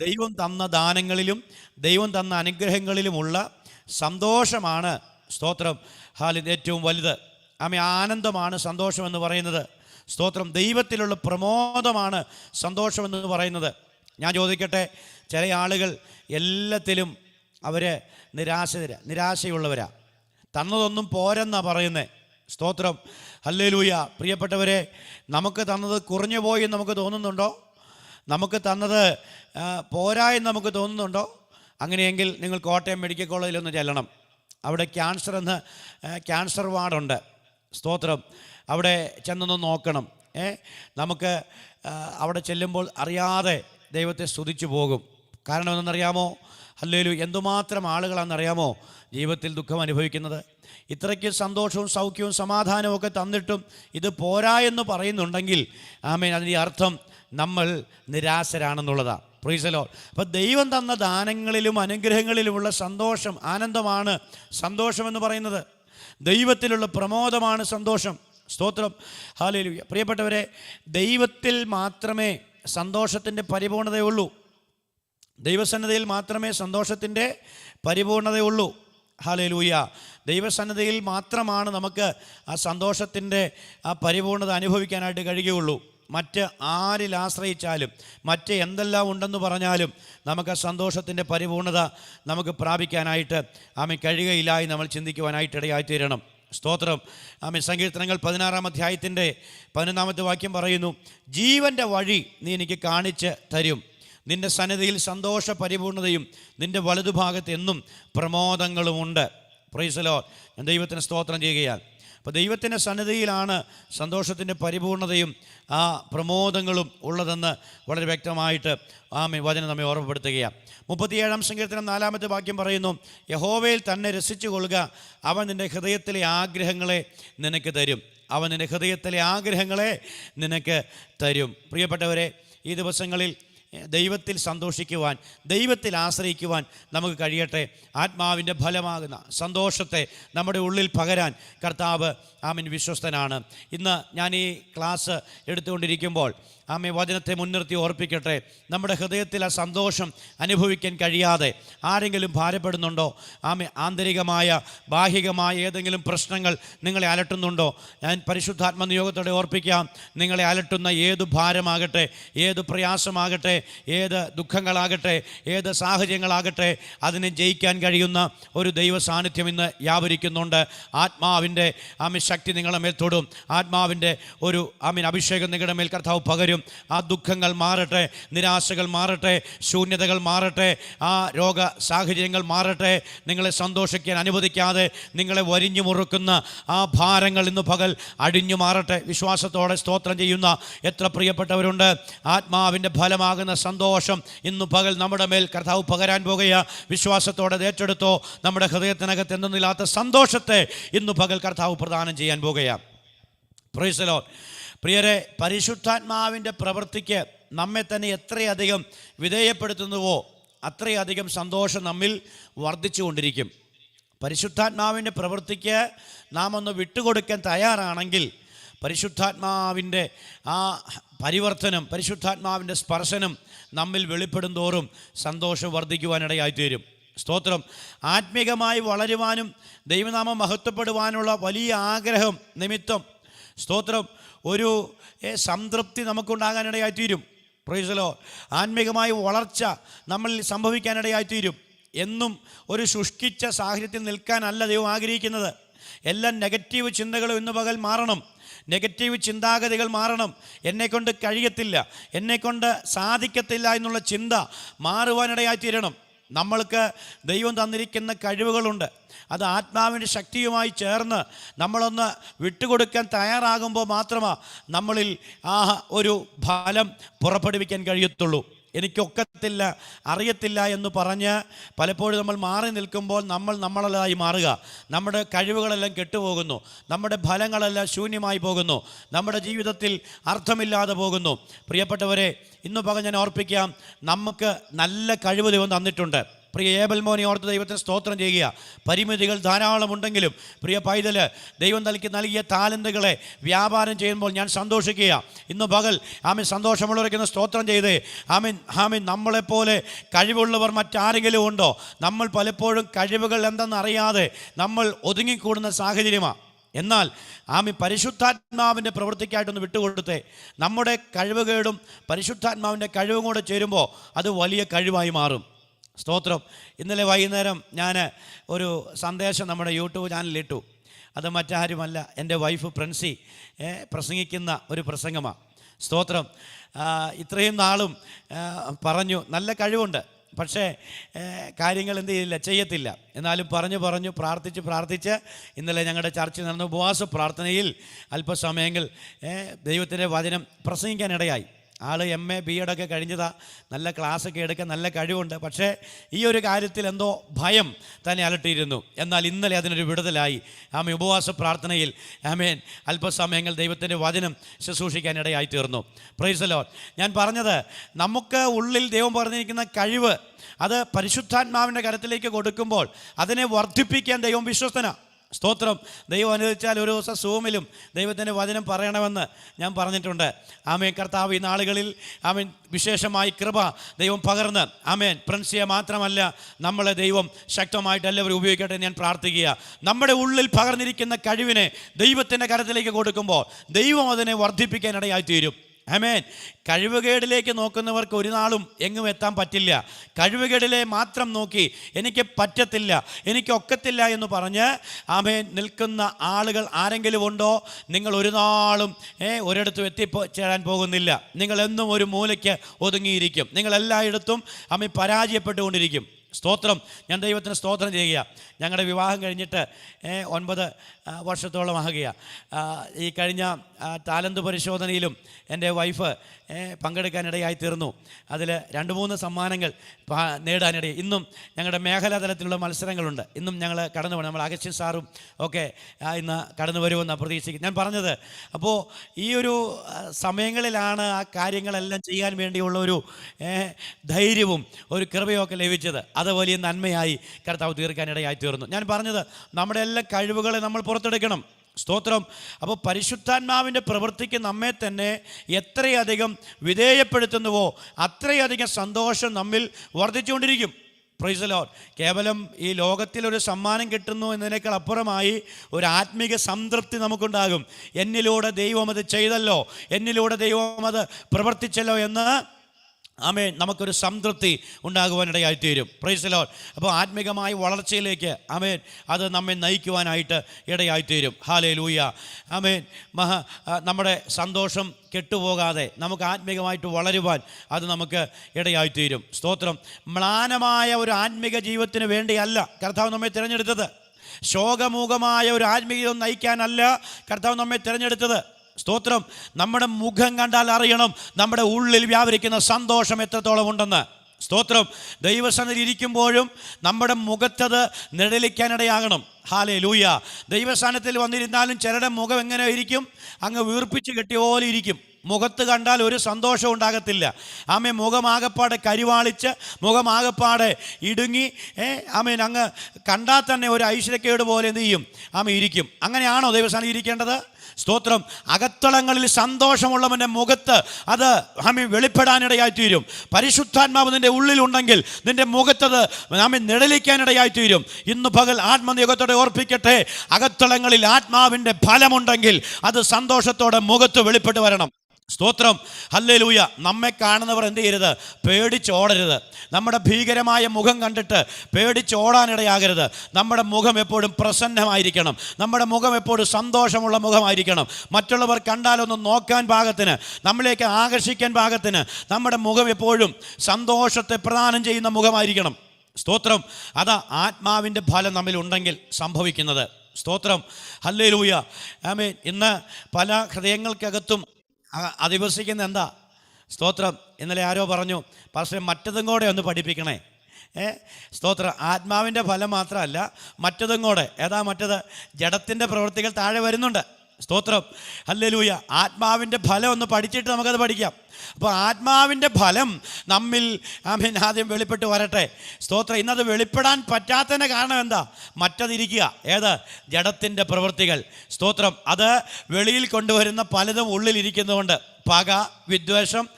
ദൈവം തന്ന ദാനങ്ങളിലും ദൈവം തന്ന അനുഗ്രഹങ്ങളിലുമുള്ള സന്തോഷമാണ് സ്തോത്രം. ഹാലിത് ഏറ്റവും വലുത്. ആമേ ആനന്ദമാണ് സന്തോഷമെന്ന് പറയുന്നത്. സ്തോത്രം. ദൈവത്തിലുള്ള പ്രമോദമാണ് സന്തോഷമെന്ന് പറയുന്നത്. ഞാൻ ചോദിക്കട്ടെ ചില ആളുകൾ എല്ലാത്തിലും അവർ നിരാശര നിരാശയുള്ളവരാ. തന്നതൊന്നും പോരെന്നാണ് പറയുന്നത് സ്തോത്രം. ഹല്ലേലൂയ. പ്രിയപ്പെട്ടവരെ നമുക്ക് തന്നത് കുറഞ്ഞു പോയി നമുക്ക് തോന്നുന്നുണ്ടോ? നമുക്ക് തന്നത് പോരായി പോരാ എന്ന് നമുക്ക് തോന്നുന്നുണ്ടോ? അങ്ങനെയെങ്കിൽ നിങ്ങൾ കോട്ടയം മെഡിക്കൽ കോളേജിലൊന്ന് ചെല്ലണം. അവിടെ ക്യാൻസർ എന്ന് ക്യാൻസർ വാർഡുണ്ട്. സ്തോത്രം. അവിടെ ചെന്നൊന്ന് നോക്കണം. ഏ? നമുക്ക് അവിടെ ചെല്ലുമ്പോൾ അറിയാതെ ദൈവത്തെ സ്തുതിച്ചു പോകും. കാരണം എന്തെന്നറിയാമോ അല്ലേലു എന്തുമാത്രം ആളുകളാണെന്നറിയാമോ ജീവിതത്തിൽ ദുഃഖം അനുഭവിക്കുന്നത്? ഇത്രയ്ക്ക് സന്തോഷവും സൗഖ്യവും സമാധാനവും ഒക്കെ തന്നിട്ടും ഇത് പോരാ എന്ന് പറയുന്നുണ്ടെങ്കിൽ ആമേൻ അതിന്റെ അർത്ഥം നമ്മൾ നിരാശരാണെന്നുള്ളതാണ് പ്രീസലോ അപ്പോൾ ദൈവം തന്ന ദാനങ്ങളിലും അനുഗ്രഹങ്ങളിലുമുള്ള സന്തോഷം ആനന്ദമാണ് സന്തോഷമെന്ന് പറയുന്നത്. ദൈവത്തിലുള്ള പ്രമോദമാണ് സന്തോഷം. സ്തോത്രം. ഹാലേലുയ. പ്രിയപ്പെട്ടവരെ ദൈവത്തിൽ മാത്രമേ സന്തോഷത്തിന്റെ പരിപൂർണതയുള്ളൂ. ദൈവസന്നതയിൽ മാത്രമേ സന്തോഷത്തിന്റെ പരിപൂർണതയുള്ളൂ. ഹാലേലൂയ. ദൈവസന്നദ്ധയിൽ മാത്രമാണ് നമുക്ക് ആ സന്തോഷത്തിന്റെ ആ പരിപൂർണത അനുഭവിക്കാനായിട്ട് കഴിയുകയുള്ളൂ. മറ്റ് ആരിൽ ആശ്രയിച്ചാലും മറ്റ് എന്തെല്ലാം ഉണ്ടെന്ന് പറഞ്ഞാലും നമുക്ക് ആ സന്തോഷത്തിന്റെ പരിപൂർണത നമുക്ക് പ്രാപിക്കാനായിട്ട് ആമെ കഴിയുകയില്ല എന്ന് നമ്മൾ ചിന്തിക്കുവാനായിട്ട് ഇടയായി തീരണം സ്തോത്രം. ആമെ സങ്കീർത്തനങ്ങൾ പതിനാറാം അധ്യായത്തിന്റെ പതിനൊന്നാമത്തെ വാക്യം പറയുന്നു ജീവന്റെ വഴി നീ എനിക്ക് കാണിച്ച് തരും. നിന്റെ സന്നിധിയിൽ സന്തോഷ പരിപൂർണതയും നിന്റെ വലതുഭാഗത്ത് എന്നും പ്രമോദങ്ങളുമുണ്ട്. പ്രൈസലോ ദൈവത്തിന് സ്തോത്രം ചെയ്യുകയാണ്. അപ്പോൾ ദൈവത്തിന്റെ സന്നിധിയിലാണ് സന്തോഷത്തിന്റെ പരിപൂർണതയും ആ പ്രമോദങ്ങളും ഉള്ളതെന്ന് വളരെ വ്യക്തമായിട്ട് ആ വചനം നമ്മെ ഓർമ്മപ്പെടുത്തുകയാണ്. മുപ്പത്തിയേഴാം സങ്കീർത്തനം നാലാമത്തെ വാക്യം പറയുന്നു യഹോവയിൽ തന്നെ രസിച്ചു കൊള്ളുക അവൻ നിന്റെ ഹൃദയത്തിലെ ആഗ്രഹങ്ങളെ നിനക്ക് തരും. അവൻ നിന്റെ ഹൃദയത്തിലെ ആഗ്രഹങ്ങളെ നിനക്ക് തരും. പ്രിയപ്പെട്ടവരെ ഈ ദിവസങ്ങളിൽ ദൈവത്തിൽ സന്തോഷിക്കുവാൻ ദൈവത്തിൽ ആശ്രയിക്കുവാൻ നമുക്ക് കഴിയട്ടെ. ആത്മാവിന്റെ ഫലമാകുന്ന സന്തോഷത്തെ നമ്മുടെ ഉള്ളിൽ പകരാൻ കർത്താവ് ആമിൻ വിശ്വസ്തനാണ്. ഇന്ന് ഞാൻ ഈ ക്ലാസ് എടുത്തുകൊണ്ടിരിക്കുമ്പോൾ ആമെ വചനത്തെ മുൻനിർത്തി ഓർപ്പിക്കട്ടെ. നമ്മുടെ ഹൃദയത്തിൽ ആ സന്തോഷം അനുഭവിക്കാൻ കഴിയാതെ ആരെങ്കിലും ഭാരപ്പെടുന്നുണ്ടോ? ആമേ ആന്തരികമായ ബാഹികമായ ഏതെങ്കിലും പ്രശ്നങ്ങൾ നിങ്ങളെ അലട്ടുന്നുണ്ടോ? ഞാൻ പരിശുദ്ധാത്മ നിയോഗത്തോടെ ഓർപ്പിക്കാം. നിങ്ങളെ അലട്ടുന്ന ഏത് ഭാരമാകട്ടെ ഏത് പ്രയാസമാകട്ടെ ഏത് ദുഃഖങ്ങളാകട്ടെ ഏത് സാഹചര്യങ്ങളാകട്ടെ അതിനെ ജയിക്കാൻ കഴിയുന്ന ഒരു ദൈവ സാന്നിധ്യം ഇന്ന് വ്യാപരിക്കുന്നുണ്ട്. ആത്മാവിന്റെ ആമി ശക്തി നിങ്ങളുടെ മേൽ തൊടും. ആത്മാവിന്റെ ഒരു ആമീൻ അഭിഷേകം നിങ്ങളുടെ മേൽ കർത്താവ് പകരും. ആ ദുഃഖങ്ങൾ മാറട്ടെ നിരാശകൾ മാറട്ടെ ശൂന്യതകൾ മാറട്ടെ ആ രോഗ സാഹചര്യങ്ങൾ മാറട്ടെ. നിങ്ങളെ സന്തോഷിക്കാൻ അനുവദിക്കാതെ നിങ്ങളെ വരിഞ്ഞു മുറുക്കുന്ന ആ ഭാരങ്ങൾ ഇന്ന് പകൽ അടിഞ്ഞു മാറട്ടെ. വിശ്വാസത്തോടെ സ്തോത്രം ചെയ്യുന്ന എത്ര പ്രിയപ്പെട്ടവരുണ്ട്. ആത്മാവിന്റെ ഫലമാകുന്ന സന്തോഷം ഇന്ന് പകൽ നമ്മുടെ മേൽ കർത്താവ് പകരാൻ പോകുക വിശ്വാസത്തോടെ ഏറ്റെടുത്തോ. നമ്മുടെ ഹൃദയത്തിനകത്ത് എന്തെന്നില്ലാത്ത സന്തോഷത്തെ ഇന്ന് പകൽ കർത്താവ് പ്രദാനം ചെയ്യാൻ പോകുക പ്രൈസലോ പ്രിയരെ പരിശുദ്ധാത്മാവിന്റെ പ്രവൃത്തിക്ക് നമ്മെ തന്നെ എത്രയധികം വിധേയപ്പെടുത്തുന്നുവോ അത്രയധികം സന്തോഷം നമ്മിൽ വർദ്ധിച്ചു വർദ്ധിച്ചുകൊണ്ടിരിക്കും. പരിശുദ്ധാത്മാവിന്റെ പ്രവൃത്തിക്ക് നാം ഒന്ന് വിട്ടുകൊടുക്കാൻ തയ്യാറാണെങ്കിൽ പരിശുദ്ധാത്മാവിന്റെ ആ പരിവർത്തനം പരിശുദ്ധാത്മാവിന്റെ സ്പർശനം നമ്മിൽ വെളിപ്പെടും തോറും സന്തോഷം വർദ്ധിക്കുവാനിടയായിത്തീരും. സ്തോത്രം. ആത്മീകമായി വളരുവാനും ദൈവനാമം മഹത്വപ്പെടുവാനുള്ള വലിയ ആഗ്രഹം നിമിത്തം. സ്തോത്രം. ഒരു സംതൃപ്തി നമുക്കുണ്ടാകാനിടയായിത്തീരും. പ്രൈസലോ ആത്മീകമായ വളർച്ച നമ്മളിൽ സംഭവിക്കാനിടയായിത്തീരും. എന്നും ഒരു ശുഷ്കിച്ച സാഹചര്യത്തിൽ നിൽക്കാനല്ല ദൈവം ആഗ്രഹിക്കുന്നത്. എല്ലാം നെഗറ്റീവ് ചിന്തകളും ഇന്ന് പകൽ മാറണം. നെഗറ്റീവ് ചിന്താഗതികൾ മാറണം. എന്നെക്കൊണ്ട് കഴിയത്തില്ല. എന്നെക്കൊണ്ട് സാധിക്കത്തില്ല എന്നുള്ള ചിന്ത മാറുവാനിടയായിത്തീരണം. നമ്മൾക്ക് ദൈവം തന്നിരിക്കുന്ന കഴിവുകളുണ്ട്. അത് ആത്മാവിന്റെ ശക്തിയുമായി ചേർന്ന് നമ്മളൊന്ന് വിട്ടുകൊടുക്കാൻ തയ്യാറാകുമ്പോൾ മാത്രമാണ് നമ്മളിൽ ആ ഒരു ഫലം പുറപ്പെടുവിക്കാൻ കഴിയത്തുള്ളൂ. എനിക്കൊക്കത്തില്ല അറിയത്തില്ല എന്ന് പറഞ്ഞ് പലപ്പോഴും നമ്മൾ മാറി നിൽക്കുമ്പോൾ നമ്മൾ നമ്മളതായി മാറുക. നമ്മുടെ കഴിവുകളെല്ലാം കെട്ടുപോകുന്നു. നമ്മുടെ ഫലങ്ങളെല്ലാം ശൂന്യമായി പോകുന്നു. നമ്മുടെ ജീവിതത്തിൽ അർത്ഥമില്ലാതെ പോകുന്നു. പ്രിയപ്പെട്ടവരെ ഇന്ന് പകൽ ഞാൻ ഓർപ്പിക്കാം നമുക്ക് നല്ല കഴിവ് ദൈവം തന്നിട്ടുണ്ട്. പ്രിയ ഏബൽ മോനെ ഓർത്ത് ദൈവത്തിന് സ്തോത്രം ചെയ്യുക. പരിമിതികൾ ധാരാളം ഉണ്ടെങ്കിലും പ്രിയ പൈതൽ ദൈവം നൽകി നൽകിയ താലന്തുകളെ വ്യാപാരം ചെയ്യുമ്പോൾ ഞാൻ സന്തോഷിക്കുക. ഇന്ന് പകൽ ആമീൻ സന്തോഷമുള്ളവരൊക്കെ സ്തോത്രം ചെയ്ത് ആമീൻ ആമീൻ നമ്മളെപ്പോലെ കഴിവുള്ളവർ മറ്റാരെങ്കിലും ഉണ്ടോ? നമ്മൾ പലപ്പോഴും കഴിവുകൾ എന്തെന്നറിയാതെ നമ്മൾ ഒതുങ്ങിക്കൂടുന്ന സാഹചര്യമാണ് എന്നാൽ ആമി പരിശുദ്ധാത്മാവിന്റെ പ്രവൃത്തിക്കായിട്ടൊന്ന് വിട്ടുകൊടുത്തേ. നമ്മുടെ കഴിവുകേടും പരിശുദ്ധാത്മാവിന്റെ കഴിവും കൂടെ ചേരുമ്പോൾ അത് വലിയ കഴിവായി മാറും. സ്തോത്രം. ഇന്നലെ വൈകുന്നേരം ഞാൻ ഒരു സന്ദേശം നമ്മുടെ യൂട്യൂബ് ചാനലിൽ ഇട്ടു അത് മറ്റാരുമല്ല എന്റെ വൈഫ് പ്രിൻസി പ്രസംഗിക്കുന്ന ഒരു പ്രസംഗമാണ് സ്തോത്രം. ഇത്രയും നാളും പറഞ്ഞു. നല്ല കഴിവുണ്ട്. പക്ഷേ കാര്യങ്ങൾ എന്ത് ചെയ്യില്ല ചെയ്യത്തില്ല. എന്നാലും പറഞ്ഞു പറഞ്ഞു പ്രാർത്ഥിച്ച് പ്രാർത്ഥിച്ച് ഇന്നലെ ഞങ്ങളുടെ ചർച്ച നടന്ന ഉപവാസ പ്രാർത്ഥനയിൽ അല്പസമയങ്ങൾ ദൈവത്തിന്റെ വചനം പ്രസംഗിക്കാനിടയായി ആൾ എം എ ബി എഡൊക്കെ കഴിഞ്ഞതാ. നല്ല ക്ലാസ്സൊക്കെ എടുക്കാൻ നല്ല കഴിവുണ്ട്. പക്ഷേ ഈ ഒരു കാര്യത്തിൽ എന്തോ ഭയം തന്നെ അലട്ടിയിരുന്നു. എന്നാൽ ഇന്നലെ അതിനൊരു വിടുതലായി. ആമെ ഉപവാസ പ്രാർത്ഥനയിൽ ആമേൻ അല്പസമയങ്ങൾ ദൈവത്തിന്റെ വചനം ശുശ്രൂഷിക്കാനിടയായി തീർന്നു പ്രൈസലോ ഞാൻ പറഞ്ഞത് നമുക്ക് ഉള്ളിൽ ദൈവം പറഞ്ഞിരിക്കുന്ന കഴിവ് അത് പരിശുദ്ധാത്മാവിന്റെ കരത്തിലേക്ക് കൊടുക്കുമ്പോൾ അതിനെ വർദ്ധിപ്പിക്കാൻ ദൈവം വിശ്വസ്തനാണ് സ്തോത്രം. ദൈവം അനുവദിച്ചാൽ ഒരു ദിവസം സൂമിലും ദൈവത്തിന്റെ വചനം പറയണമെന്ന് ഞാൻ പറഞ്ഞിട്ടുണ്ട്. ആമേ കർത്താവ് ഈ നാളുകളിൽ ആമേൻ. വിശേഷമായി കൃപ ദൈവം പകർന്ന്. ആമേൻ. പ്രിൻസിയെ മാത്രമല്ല നമ്മളെ ദൈവം ശക്തമായിട്ട് എല്ലാവരും ഉപയോഗിക്കട്ടെ ഞാൻ പ്രാർത്ഥിക്കുക. നമ്മുടെ ഉള്ളിൽ പകർന്നിരിക്കുന്ന കഴിവിനെ ദൈവത്തിന്റെ കരത്തിലേക്ക് കൊടുക്കുമ്പോൾ ദൈവം അതിനെ വർദ്ധിപ്പിക്കാനിടയായി തീരും ആമേൻ. കഴിവുകേടിലേക്ക് നോക്കുന്നവർക്ക് ഒരു നാളും എങ്ങും എത്താൻ പറ്റില്ല. കഴിവുകേടിലെ മാത്രം നോക്കി എനിക്ക് പറ്റത്തില്ല എനിക്ക് ഒക്കത്തില്ല എന്ന് പറഞ്ഞ് ആമേൻ നിൽക്കുന്ന ആളുകൾ ആരെങ്കിലും ഉണ്ടോ? നിങ്ങൾ ഒരു നാളും ഏ, ഒരിടത്തും എത്തിപ്പോ ചേരാൻ പോകുന്നില്ല. നിങ്ങൾ എന്നും ഒരു മൂലയ്ക്ക് ഒതുങ്ങിയിരിക്കും. നിങ്ങൾ എല്ലായിടത്തും ആമേ പരാജയപ്പെട്ടുകൊണ്ടിരിക്കും. സ്തോത്രം. ഞാൻ ദൈവത്തിന് സ്തോത്രം ചെയ്യുക. ഞങ്ങളുടെ വിവാഹം കഴിഞ്ഞിട്ട് ഒൻപത് വർഷത്തോളം ആകുക ഈ കഴിഞ്ഞ ടാലന്റ് പരിശോധനയിലും എന്റെ വൈഫ് പങ്കെടുക്കാനിടയായി തീർന്നു. അതിൽ രണ്ട് മൂന്ന് സമ്മാനങ്ങൾ നേടാനിടയിൽ ഇന്നും ഞങ്ങളുടെ മേഖലാ തലത്തിലുള്ള മത്സരങ്ങളുണ്ട്. ഇന്നും ഞങ്ങൾ കടന്നു പോകണം. നമ്മൾ അഗസ്റ്റിൻ സാറും ഒക്കെ ഇന്ന് കടന്നു വരുമെന്ന് പ്രതീക്ഷിക്കും ഞാൻ പറഞ്ഞത്. അപ്പോൾ ഈ ഒരു സമയങ്ങളിലാണ് ആ കാര്യങ്ങളെല്ലാം ചെയ്യാൻ വേണ്ടിയുള്ള ഒരു ധൈര്യവും ഒരു കൃപയൊക്കെ ലഭിച്ചത്. അത് വലിയ നന്മയായി കർത്താവ് തീർക്കാനിടയായി തീർന്നു. ഞാൻ പറഞ്ഞത് നമ്മുടെ എല്ലാ കഴിവുകളെ നമ്മൾ പുറത്തെടുക്കണം. സ്തോത്രം. അപ്പോൾ പരിശുദ്ധാത്മാവിന്റെ പ്രവൃത്തിക്ക് നമ്മെ തന്നെ എത്രയധികം വിധേയപ്പെടുത്തുന്നുവോ അത്രയധികം സന്തോഷം നമ്മിൽ വർദ്ധിച്ചുകൊണ്ടിരിക്കും. പ്രൈസലോ കേവലം ഈ ലോകത്തിൽ ഒരു സമ്മാനം കിട്ടുന്നു എന്നതിനേക്കാൾ അപ്പുറമായി ഒരു ആത്മീക സംതൃപ്തി നമുക്കുണ്ടാകും. എന്നിലൂടെ ദൈവം അത് ചെയ്തല്ലോ. എന്നിലൂടെ ദൈവം അത് പ്രവർത്തിച്ചല്ലോ എന്ന് ആമേൻ. നമുക്കൊരു സംതൃപ്തി ഉണ്ടാകുവാനിടയായി തീരും പ്രൈസ് ലോഡ് അപ്പോൾ ആത്മീകമായ വളർച്ചയിലേക്ക് ആമേൻ അത് നമ്മെ നയിക്കുവാനായിട്ട് ഇടയായി തീരും ഹാലേ ലൂയ ആമേൻ. മഹ നമ്മുടെ സന്തോഷം കെട്ടുപോകാതെ നമുക്ക് ആത്മീകമായിട്ട് വളരുവാൻ അത് നമുക്ക് ഇടയായി തീരും സ്തോത്രം. മ്ലാനമായ ഒരു ആത്മീക ജീവിതത്തിന് വേണ്ടിയല്ല കർത്താവ് നമ്മെ തിരഞ്ഞെടുത്തത്. ശോകമൂകമായ ഒരു ആത്മീയം നയിക്കാനല്ല കർത്താവ് നമ്മെ തിരഞ്ഞെടുത്തത്. സ്തോത്രം. നമ്മുടെ മുഖം കണ്ടാൽ അറിയണം. നമ്മുടെ ഉള്ളിൽ വ്യാപരിക്കുന്ന സന്തോഷം എത്രത്തോളം ഉണ്ടെന്ന്. സ്തോത്രം. ദൈവസന്നിധി ഇരിക്കുമ്പോഴും നമ്മുടെ മുഖത്തത് നിഴലിക്കാനിടയാകണം. ഹാലേ ലൂയ ദൈവസ്ഥാനത്തിൽ വന്നിരുന്നാലും ചിലരുടെ മുഖം എങ്ങനെ ഇരിക്കും? അങ്ങ് വീർപ്പിച്ച് കെട്ടിയ പോലെ ഇരിക്കും. മുഖത്ത് കണ്ടാൽ ഒരു സന്തോഷം ഉണ്ടാകത്തില്ല. ആമേ മുഖമാകപ്പാടെ കരിവാളിച്ച് മുഖമാകപ്പാടെ ഇടുങ്ങി ഏ ആമേൻ അങ്ങ് കണ്ടാൽ തന്നെ ഒരു ഐശ്വര്യക്കേട് പോലെ എന്ത് ചെയ്യും? ആമ ഇരിക്കും. അങ്ങനെയാണോ ദൈവസ്ഥാനം ഇരിക്കേണ്ടത്? സ്തോത്രം. അകത്തളങ്ങളിൽ സന്തോഷമുള്ളവന്റെ മുഖത്ത് അത് ആമി വെളിപ്പെടാനിടയായിത്തീരും. പരിശുദ്ധാത്മാവ് നിന്റെ ഉള്ളിലുണ്ടെങ്കിൽ നിന്റെ മുഖത്തത് ആമി നിഴലിക്കാനിടയായിത്തീരും. ഇന്ന് പകൽ ആത്മനിയോഗത്തോടെ ഓർപ്പിക്കട്ടെ. അകത്തളങ്ങളിൽ ആത്മാവിന്റെ ഫലമുണ്ടെങ്കിൽ അത് സന്തോഷത്തോടെ മുഖത്ത് വെളിപ്പെട്ട് വരണം. സ്തോത്രം. ഹല്ലേലൂയ. നമ്മെ കാണുന്നവർ എന്ത് ചെയ്യരുത്? പേടിച്ചോടരുത്. നമ്മുടെ ഭീകരമായ മുഖം കണ്ടിട്ട് പേടിച്ചോടാനിടയാകരുത്. നമ്മുടെ മുഖം എപ്പോഴും പ്രസന്നമായിരിക്കണം. നമ്മുടെ മുഖം എപ്പോഴും സന്തോഷമുള്ള മുഖമായിരിക്കണം. മറ്റുള്ളവർ കണ്ടാലൊന്ന് നോക്കാൻ പാകത്തിന് നമ്മളിലേക്ക് ആകർഷിക്കാൻ പാകത്തിന് നമ്മുടെ മുഖം എപ്പോഴും സന്തോഷത്തെ പ്രദാനം ചെയ്യുന്ന മുഖമായിരിക്കണം. സ്തോത്രം. അതാ ആത്മാവിന്റെ ഫലം നമ്മിലുണ്ടെങ്കിൽ സംഭവിക്കുന്നത്. സ്തോത്രം. ഹല്ലേ ഹല്ലേലൂയ. ആമേൻ. ഇന്ന് പല ഹൃദയങ്ങൾക്കകത്തും അധിവസിക്കുന്ന എന്താ? സ്തോത്രം. ഇന്നലെ ആരോ പറഞ്ഞു പക്ഷേ മറ്റതും കൂടെ ഒന്ന് പഠിപ്പിക്കണേ. ഏ? സ്തോത്രം. ആത്മാവിന്റെ ഫലം മാത്രമല്ല മറ്റതും കൂടെ. ഏതാ മറ്റത്? ജഡത്തിന്റെ പ്രവൃത്തികൾ താഴെ വരുന്നുണ്ട്. സ്തോത്രം. ഹല്ലേലൂയ. ആത്മാവിന്റെ ഫലം ഒന്ന് പഠിച്ചിട്ട് നമുക്കത് പഠിക്കാം. അപ്പോൾ ആത്മാവിന്റെ ഫലം നമ്മിൽ ആമീൻ ആദ്യം വെളിപ്പെട്ട് വരട്ടെ. സ്തോത്രം. ഇന്നത് വെളിപ്പെടാൻ പറ്റാത്തതിന്റെ കാരണം എന്താ? മറ്റതിരിക്കുക. ഏത്? ജഡത്തിന്റെ പ്രവൃത്തികൾ. സ്തോത്രം. അത് വെളിയിൽ കൊണ്ടുവരുന്ന പലതും ഉള്ളിലിരിക്കുന്നതുകൊണ്ട്. പക വിദ്വേഷം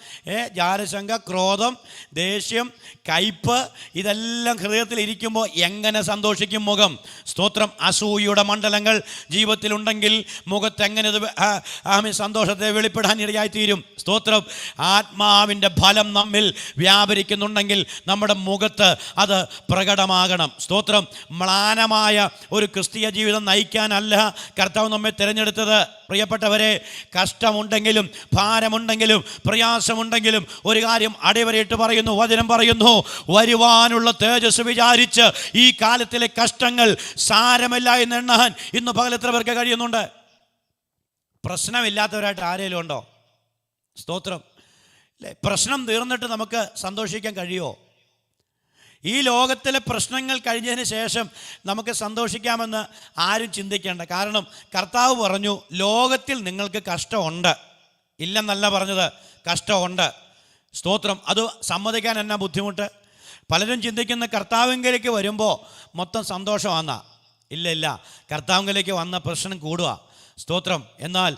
ജാരശങ്ക ക്രോധം ദേഷ്യം കയ്പ് ഇതെല്ലാം ഹൃദയത്തിൽ ഇരിക്കുമ്പോൾ എങ്ങനെ സന്തോഷിക്കും മുഖം? സ്തോത്രം. അസൂയയുടെ മണ്ഡലങ്ങൾ ജീവിതത്തിലുണ്ടെങ്കിൽ മുഖത്തെങ്ങനെ ഇത് ആമി സന്തോഷത്തെ വെളിപ്പെടാൻ ഇടയായിത്തീരും. സ്തോത്രം. ആത്മാവിന്റെ ഫലം നമ്മിൽ വ്യാപരിക്കുന്നുണ്ടെങ്കിൽ നമ്മുടെ മുഖത്ത് അത് പ്രകടമാകണം. സ്തോത്രം. മ്ലാനമായ ഒരു ക്രിസ്തീയ ജീവിതം നയിക്കാനല്ല കർത്താവ് നമ്മെ തിരഞ്ഞെടുത്തത്. പ്രിയപ്പെട്ടവരെ കഷ്ടമുണ്ടെങ്കിലും ഭാരമുണ്ടെങ്കിലും പ്രയാസമുണ്ടെങ്കിലും ഒരു കാര്യം അടിവരയിട്ട് പറയുന്നു വചനം പറയുന്നു വരുവാനുള്ള തേജസ് വിചാരിച്ച് ഈ കാലത്തിലെ കഷ്ടങ്ങൾ സാരമില്ല എന്ന് എണ്ണാൻ ഇന്ന് പകൽ എത്ര പേർക്ക് കഴിയുന്നുണ്ട്? പ്രശ്നമില്ലാത്തവരായിട്ട് ആരെങ്കിലും ഉണ്ടോ? സ്തോത്രം. അല്ലേ? പ്രശ്നം തീർന്നിട്ട് നമുക്ക് സന്തോഷിക്കാൻ കഴിയുമോ? ഈ ലോകത്തിലെ പ്രശ്നങ്ങൾ കഴിഞ്ഞതിന് ശേഷം നമുക്ക് സന്തോഷിക്കാമെന്ന് ആരും ചിന്തിക്കേണ്ട. കാരണം കർത്താവ് പറഞ്ഞു ലോകത്തിൽ നിങ്ങൾക്ക് കഷ്ടമുണ്ട്. ഇല്ലെന്നല്ല പറഞ്ഞത് കഷ്ടമുണ്ട്. സ്തോത്രം. അത് സമ്മതിക്കാൻ എന്നാ ബുദ്ധിമുട്ട്? പലരും ചിന്തിക്കുന്ന കർത്താവിങ്കലേക്ക് വരുമ്പോൾ മൊത്തം സന്തോഷമാണെന്നാ ഇല്ല ഇല്ല. കർത്താവിങ്കിലേക്ക് വന്ന പ്രശ്നം കൂടുക സ്തോത്രം. എന്നാൽ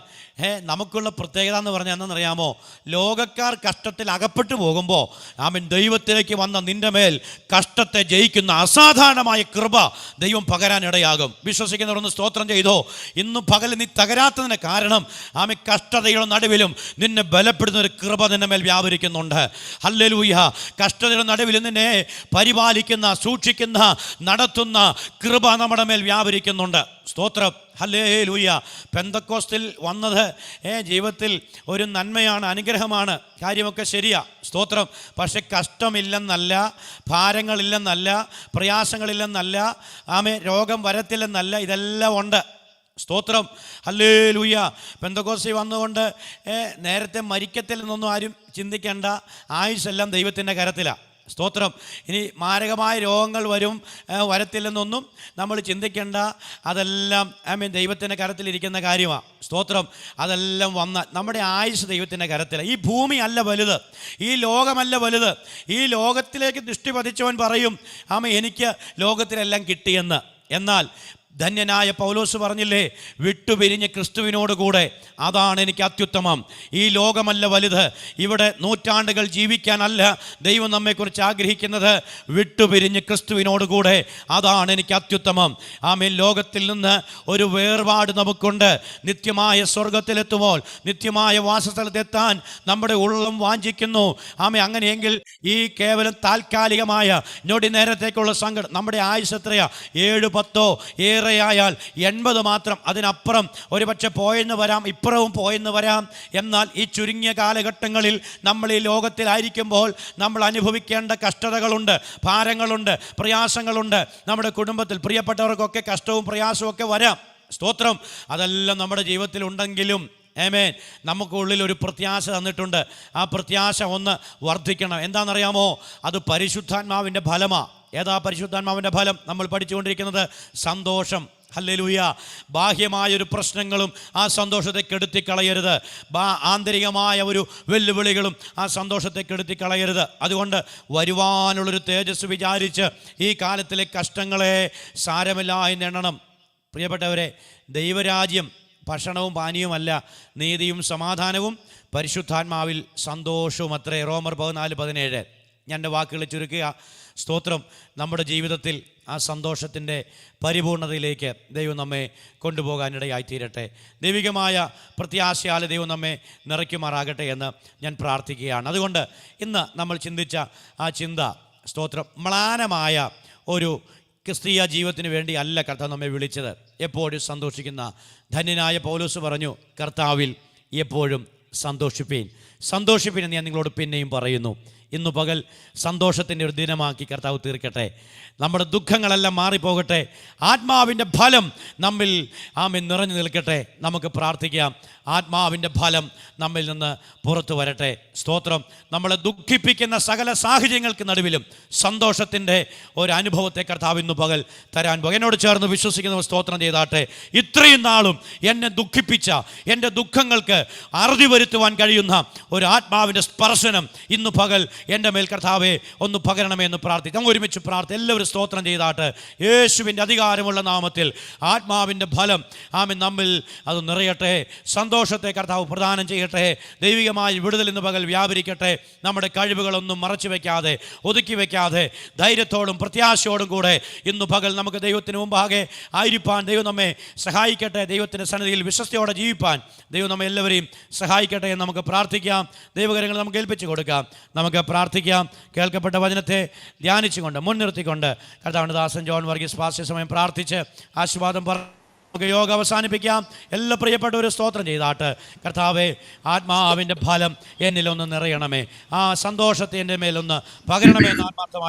നമുക്കുള്ള പ്രത്യേകത എന്ന് പറഞ്ഞാൽ എന്താണെന്നറിയാമോ? ലോകക്കാർ കഷ്ടത്തിൽ അകപ്പെട്ടു പോകുമ്പോൾ ആമൻ ദൈവത്തിലേക്ക് വന്ന നിന്റെ മേൽ കഷ്ടത്തെ ജയിക്കുന്ന അസാധാരണമായ കൃപ ദൈവം പകരാനിടയാകും വിശ്വസിക്കുന്നവരൊന്ന് സ്തോത്രം ചെയ്തോ? ഇന്ന് പകൽ നീ തകരാത്തതിന് കാരണം ആമി കഷ്ടതയുടെ നടുവിലും നിന്നെ ബലപ്പെടുന്ന ഒരു കൃപ നിന്റെ മേൽ വ്യാപരിക്കുന്നുണ്ട്. ഹല്ലേലൂയ. കഷ്ടതയുടെ നടുവിൽ നിന്നെ പരിപാലിക്കുന്ന സൂക്ഷിക്കുന്ന നടത്തുന്ന കൃപ നമ്മുടെ മേൽ വ്യാപരിക്കുന്നുണ്ട്. സ്തോത്രം. ഹല്ലേ ലൂയ പെന്തക്കോസ്റ്റിൽ വന്നത് ഏ ജീവിതത്തിൽ ഒരു നന്മയാണ് അനുഗ്രഹമാണ്. കാര്യമൊക്കെ ശരിയാ. സ്തോത്രം. പക്ഷെ കഷ്ടമില്ലെന്നല്ല ഭാരങ്ങളില്ലെന്നല്ല പ്രയാസങ്ങളില്ലെന്നല്ല ആമേ രോഗം വരത്തില്ലെന്നല്ല ഇതെല്ലാം ഉണ്ട്. സ്തോത്രം. ഹല്ലേ ലൂയ പെന്തക്കോസ്റ്റിൽ വന്നുകൊണ്ട് നേരത്തെ മരിക്കത്തില്ലെന്നൊന്നും ആരും ചിന്തിക്കേണ്ട ആയുസ്സെല്ലാം ദൈവത്തിന്റെ കരത്തിലാണ് സ്തോത്രം. ഇനി മാരകമായ രോഗങ്ങൾ വരും വരത്തില്ലെന്നൊന്നും നമ്മൾ ചിന്തിക്കേണ്ട. അതെല്ലാം ഐ മീൻ ദൈവത്തിന്റെ കരത്തിലിരിക്കുന്ന കാര്യമാണ് സ്തോത്രം. അതെല്ലാം വന്ന നമ്മുടെ ആയുസ് ദൈവത്തിന്റെ കരത്തിൽ ഈ ഭൂമി അല്ല വലുത് ഈ ലോകമല്ല വലുത്. ഈ ലോകത്തിലേക്ക് ദൃഷ്ടി പതിച്ചവൻ പറയും ആമ എനിക്ക് ലോകത്തിലെല്ലാം കിട്ടിയെന്ന്. എന്നാൽ ധന്യനായ പൗലോസ് പറഞ്ഞില്ലേ വിട്ടുപിരിഞ്ഞ് ക്രിസ്തുവിനോട് കൂടെ അതാണ് എനിക്ക് അത്യുത്തമം. ഈ ലോകമല്ല വലുത്. ഇവിടെ നൂറ്റാണ്ടുകൾ ജീവിക്കാനല്ല ദൈവം നമ്മെക്കുറിച്ച് ആഗ്രഹിക്കുന്നത്. വിട്ടുപിരിഞ്ഞ് ക്രിസ്തുവിനോട് കൂടെ അതാണ് എനിക്ക് അത്യുത്തമം. ആമേൻ. ലോകത്തിൽ നിന്ന് ഒരു വേർപാട് നമുക്കുണ്ട്. നിത്യമായ സ്വർഗത്തിലെത്തുമ്പോൾ നിത്യമായ വാസസ്ഥലത്തെത്താൻ നമ്മുടെ ഉള്ളം വാഞ്ചിക്കുന്നു. ആമേ അങ്ങനെയെങ്കിൽ ഈ കേവലം താൽക്കാലികമായ ഞൊടി നേരത്തേക്കുള്ള സങ്കടം നമ്മുടെ ആയുസ് എത്രയാ? ഏഴ് പത്തോ? ഏറെയായാൽ എൺപത് മാത്രം അതിനപ്പുറം. ഒരുപക്ഷെ പോയെന്ന് വരാം ഇപ്പുറവും പോയെന്ന് വരാം. എന്നാൽ ഈ ചുരുങ്ങിയ കാലഘട്ടങ്ങളിൽ നമ്മൾ ഈ ലോകത്തിലായിരിക്കുമ്പോൾ നമ്മൾ അനുഭവിക്കേണ്ട കഷ്ടതകളുണ്ട് ഭാരങ്ങളുണ്ട് പ്രയാസങ്ങളുണ്ട്. നമ്മുടെ കുടുംബത്തിൽ പ്രിയപ്പെട്ടവർക്കൊക്കെ കഷ്ടവും പ്രയാസവും ഒക്കെ വരാം. സ്തോത്രം. അതെല്ലാം നമ്മുടെ ജീവിതത്തിൽ ഉണ്ടെങ്കിലും ഏമേൻ നമുക്കുള്ളിൽ ഒരു പ്രത്യാശ തന്നിട്ടുണ്ട്. ആ പ്രത്യാശ ഒന്ന് വർദ്ധിക്കണം. എന്താണെന്നറിയാമോ? അത് പരിശുദ്ധാത്മാവിന്റെ ഫലമാണ് ഏതാ പരിശുദ്ധാത്മാവിന്റെ ഫലം? നമ്മൾ പഠിച്ചുകൊണ്ടിരിക്കുന്നത് സന്തോഷം. ഹല്ലേലൂയ. ബാഹ്യമായൊരു പ്രശ്നങ്ങളും ആ സന്തോഷത്തെ കെടുത്തി കളയരുത് ബാ ആന്തരികമായ ഒരു വെല്ലുവിളികളും ആ സന്തോഷത്തെ കെടുത്തി കളയരുത് അതുകൊണ്ട് വരുവാനുള്ളൊരു തേജസ് വിചാരിച്ച് ഈ കാലത്തിലെ കഷ്ടങ്ങളെ സാരമില്ല എന്നെണ്ണണം പ്രിയപ്പെട്ടവരെ ദൈവരാജ്യം ഭക്ഷണവും പാനീയവുമല്ല നീതിയും സമാധാനവും പരിശുദ്ധാത്മാവിൽ സന്തോഷവും അത്രേ റോമർ പതിനാല് പതിനേഴ്. ഞാൻ എന്റെ വാക്കുകൾ ചുരുക്കുക. സ്തോത്രം നമ്മുടെ ജീവിതത്തിൽ ആ സന്തോഷത്തിന്റെ പരിപൂർണതയിലേക്ക് ദൈവം നമ്മെ കൊണ്ടുപോകാനിടയായിത്തീരട്ടെ. ദൈവികമായ പ്രത്യാശയാൽ ദൈവം നമ്മെ നിറയ്ക്കുമാറാകട്ടെ എന്ന് ഞാൻ പ്രാർത്ഥിക്കുകയാണ്. അതുകൊണ്ട് ഇന്ന് നമ്മൾ ചിന്തിച്ച ആ ചിന്ത സ്തോത്രം മ്ലാനമായ ഒരു ക്രിസ്തീയ ജീവിതത്തിന് വേണ്ടി അല്ല കർത്താവ് നമ്മെ വിളിച്ചത്. എപ്പോഴും സന്തോഷിക്കുന്ന ധന്യനായ പൗലോസ് പറഞ്ഞു കർത്താവിൽ എപ്പോഴും സന്തോഷിപ്പീൻ. സന്തോഷിപ്പീൻ എന്ന് ഞാൻ നിങ്ങളോട് പിന്നെയും പറയുന്നു. ഇന്നു പകൽ സന്തോഷത്തിന്റെ ഒരു ദിനമാക്കി കർത്താവ് തീർക്കട്ടെ. നമ്മുടെ ദുഃഖങ്ങളെല്ലാം മാറിപ്പോകട്ടെ. ആത്മാവിന്റെ ഫലം നമ്മിൽ ആമിൻ നിറഞ്ഞു നിൽക്കട്ടെ. നമുക്ക് പ്രാർത്ഥിക്കാം. ആത്മാവിന്റെ ഫലം നമ്മിൽ നിന്ന് പുറത്തു വരട്ടെ. സ്തോത്രം. നമ്മളെ ദുഃഖിപ്പിക്കുന്ന സകല സാഹചര്യങ്ങൾക്ക് നടുവിലും സന്തോഷത്തിന്റെ ഒരു അനുഭവത്തെ കർത്താവ് ഇന്ന് പകൽ തരാൻ എന്നോട് ചേർന്ന് വിശ്വസിക്കുന്നവർ സ്തോത്രം ചെയ്താട്ടെ. ഇത്രയും നാളും എന്നെ ദുഃഖിപ്പിച്ച എന്റെ ദുഃഖങ്ങൾക്ക് അറുതി വരുത്തുവാൻ കഴിയുന്ന ഒരു ആത്മാവിന്റെ സ്പർശനം ഇന്ന് പകൽ എന്റെ മേൽ കർത്താവെ ഒന്ന് പകരണമേ എന്ന് പ്രാർത്ഥിക്കാം ഒരുമിച്ച് പ്രാർത്ഥി എല്ലാവരും സ്തോത്രം ചെയ്താട്ട് യേശുവിന്റെ അധികാരമുള്ള നാമത്തിൽ ആത്മാവിന്റെ ഫലം ആമി നമ്മിൽ അത് നിറയട്ടെ സന്തോഷത്തെ കർത്താവ് പ്രദാനം ചെയ്യട്ടെ ദൈവികമായി വിടുതൽ ഇന്ന് പകൽ വ്യാപരിക്കട്ടെ നമ്മുടെ കഴിവുകളൊന്നും മറച്ചു വയ്ക്കാതെ ഒതുക്കി വയ്ക്കാതെ ധൈര്യത്തോടും പ്രത്യാശയോടും കൂടെ ഇന്ന് പകൽ നമുക്ക് ദൈവത്തിന് മുമ്പാകെ ആയിരിപ്പാൻ ദൈവം നമ്മെ സഹായിക്കട്ടെ ദൈവത്തിന്റെ സന്നിധിയിൽ വിശ്വസ്തയോടെ ജീവിപ്പാൻ ദൈവം നമ്മെ എല്ലാവരെയും സഹായിക്കട്ടെ എന്ന് നമുക്ക് പ്രാർത്ഥിക്കാം. ദൈവകരങ്ങൾ നമുക്ക് ഏൽപ്പിച്ചു കൊടുക്കാം. നമുക്ക് പ്രാർത്ഥിക്കാം. കേൾക്കപ്പെട്ട വചനത്തെ ധ്യാനിച്ചുകൊണ്ട് മുൻനിർത്തിക്കൊണ്ട് കർത്താവിന്റെ ദാസൻ ജോൺ വർഗീസ് പാസ്റ്റർ സമയം പ്രാർത്ഥിച്ച് ആശീർവാദം പറ നമുക്ക് യോഗ അവസാനിപ്പിക്കാം. എല്ലാ പ്രിയപ്പെട്ടവരും സ്തോത്രം ചെയ്താട്ട്. കർത്താവെ ആത്മാവിന്റെ ഫലം എന്നിലൊന്ന് നിറയണമേ. ആ സന്തോഷത്തെ എന്റെ മേലൊന്ന് പകരണമേ എന്ന് ആത്മാർത്ഥമായിട്ട്